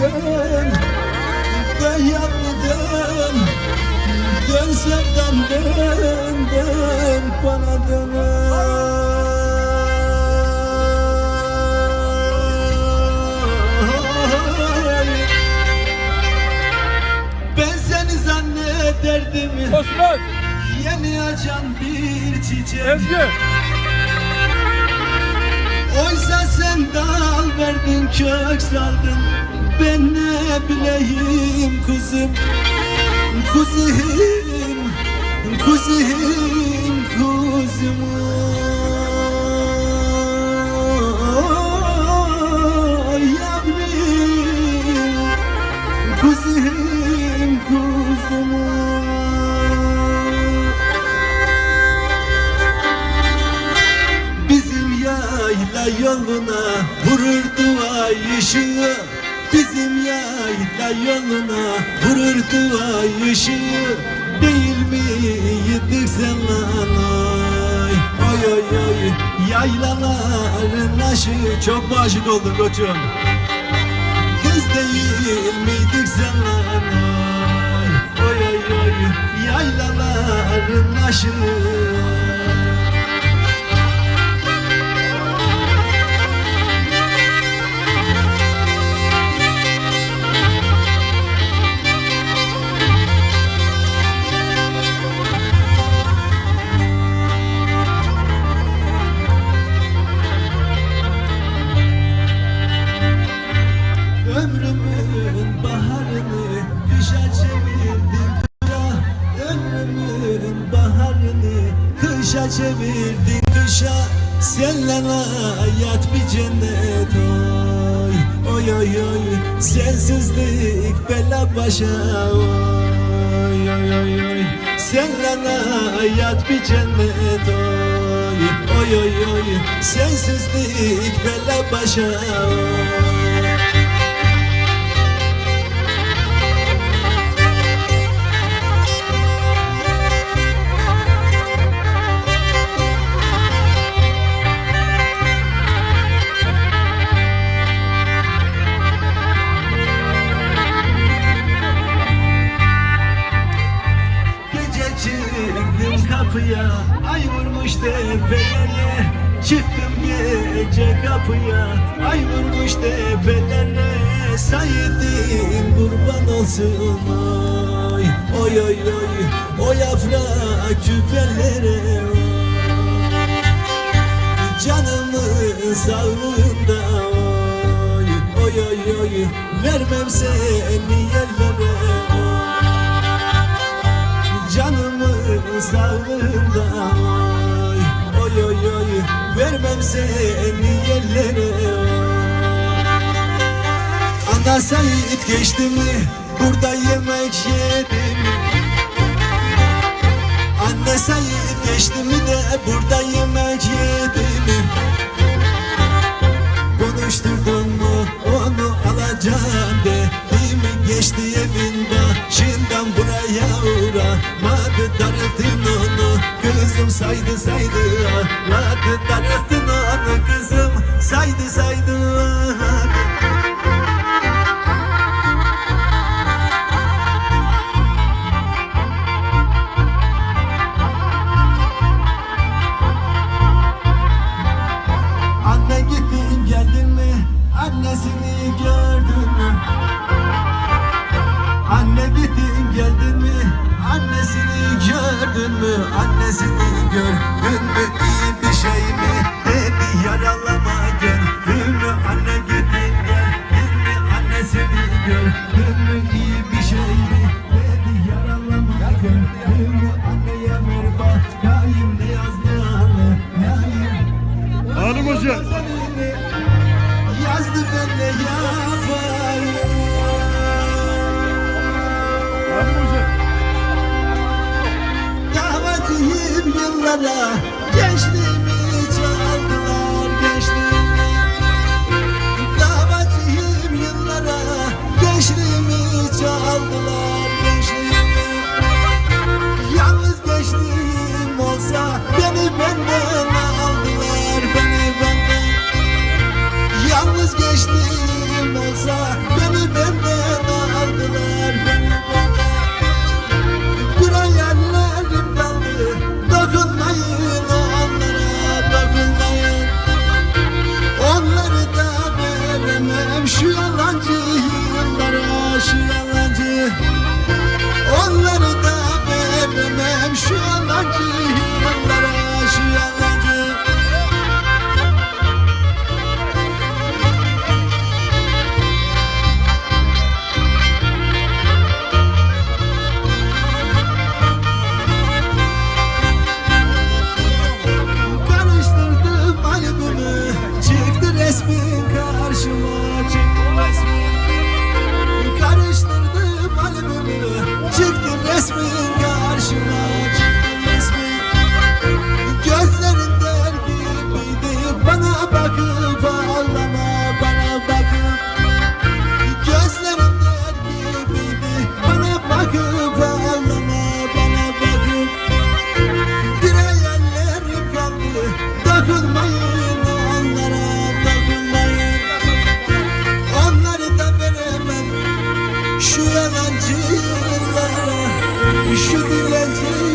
yandım Ben yandım. Dön sevdan dön Dön bana dön derdim Osman! Yeni açan bir çiçek. Özgür Oysa sen dal verdin kök saldın ne bileyim Kuzum Kuzum Kuzum. Oy Yavrum Kuzum. Bizim yayla yoluna vururdu ay ışığı Bizim yayla yoluna vururdu ay ışığı Değil miydik sen lan ay? Oy oy oy Yaylaların aşığı Çok mu aşık oldun koçum. Kız değil miydik sen lan ay? Oy oy oy Yaylaların aşığı Ömrümün baharını kışa çevirdin kışa Ömrümün baharını kışa çevirdin kışa Senle hayat bir cennet. Oy Oy oy oy Sensizlik bela başa oy Oy oy oy Senle hayat bir cennet. Oy Oy oy oy Sensizlik bela başa oy çıktım kapıya Ay vurmuş tepelere. Çıktım gece kapıya Ay vurmuş tepelere. Saydım kurban olsun oy. Oy oy oy. O yaprak küpelere Canımın sağlığında oy. Oy oy oy. Vermem seni seni yerlere. Ana Sait geçti mi? Burada yemek yedim. Anne Sait geçti mi de Burada yemek yedim. Konuşturdun mu? Onu alacağım dedim Geçti evin başından buraya uğramadı Darıldın onu. Kızım saydı saydı ağladı Darıldın gördün mü? Annesini Yıllara Gençliğimi çaldılar gençliğimi. Davetiyim yıllara Gençliğimi çaldılar gençliğimi. Yalnız gençliğim olsa Beni benden aldılar Beni benden. Yalnız gençliğim olsa Beni benden We should be letting